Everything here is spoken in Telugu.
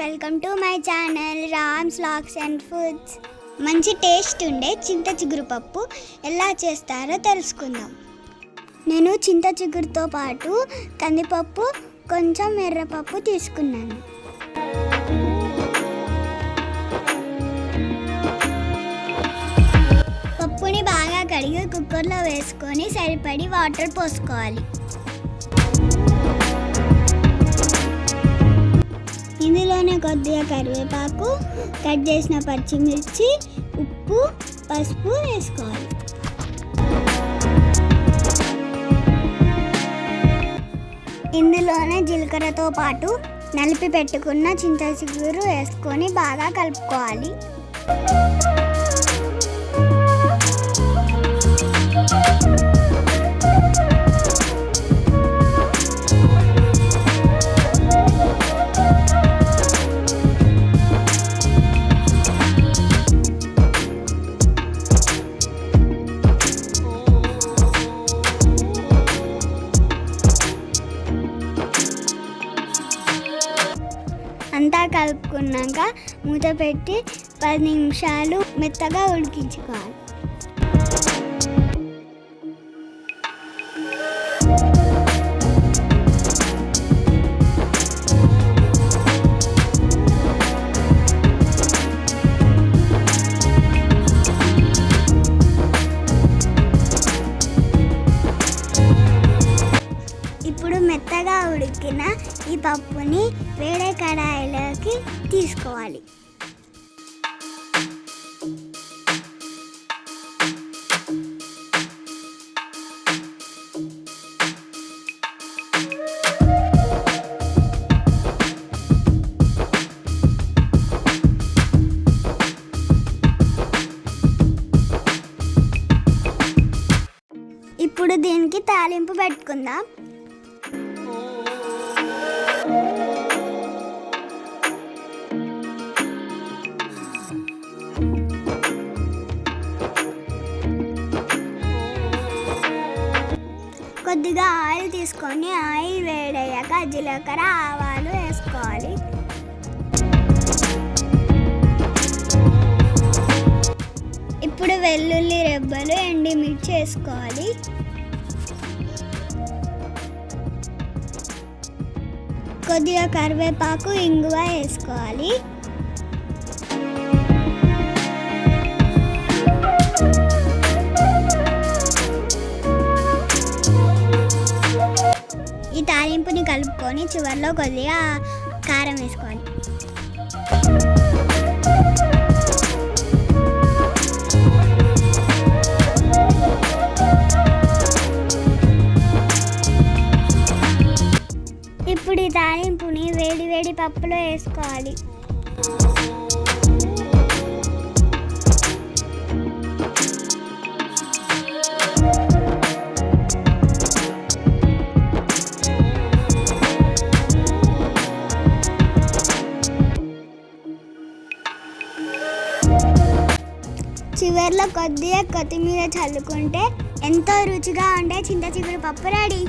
Welcome to my channel Rams locks and foods మంచి టేస్ట్ ఉండే చింత చిగురు పప్పు ఎలా చేస్తారో తెలుసుకుందాం. నేను చింత చిగురుతో పాటు కందిపప్పు కొంచెం ఎర్రపప్పు తీసుకున్నాను. పప్పుని బాగా కడిగి కుక్కర్లో వేసుకొని సరిపడి వాటర్ పోసుకోవాలి. ఇందులోనే కొద్దిగా కరివేపాకు కట్ చేసిన పచ్చిమిర్చి ఉప్పు పసుపు వేసుకోవాలి. ఇందులోనే జీలకర్రతో పాటు నలిపి పెట్టుకున్న చింత చిగురు వేసుకొని బాగా కలుపుకోవాలి. కలుపుకున్నాక మూత పెట్టి పది నిమిషాలు మెత్తగా ఉడికించుకోవాలి. ఇప్పుడు మెత్తగా ఉడికిన ఈ పప్పుని వేడే కడాయిలోకి తీసుకోవాలి. ఇప్పుడు దీనికి తాలింపు పెట్టుకుందాం. కొద్దిగా ఆయిల్ తీసుకొని ఆయిల్ వేడయ్యాక జీలకర్ర ఆవాలు వేసుకోవాలి. ఇప్పుడు వెల్లుల్లి రెబ్బలు ఎండిమిర్చి వేసుకోవాలి. కొద్దిగా కరివేపాకు ఇంగువ వేసుకోవాలి. ఈ తాలింపుని కలుపుకొని చివరిలో కొద్దిగా కారం వేసుకోవాలి. ఇప్పుడు ఈ తాలింపుని వేడి వేడి పప్పులో వేసుకోవాలి. చివర్లో కొద్దిగా కొత్తిమీర చల్లుకుంటే ఎంతో రుచిగా ఉండే చింత చిగురు పప్పు రెడీ.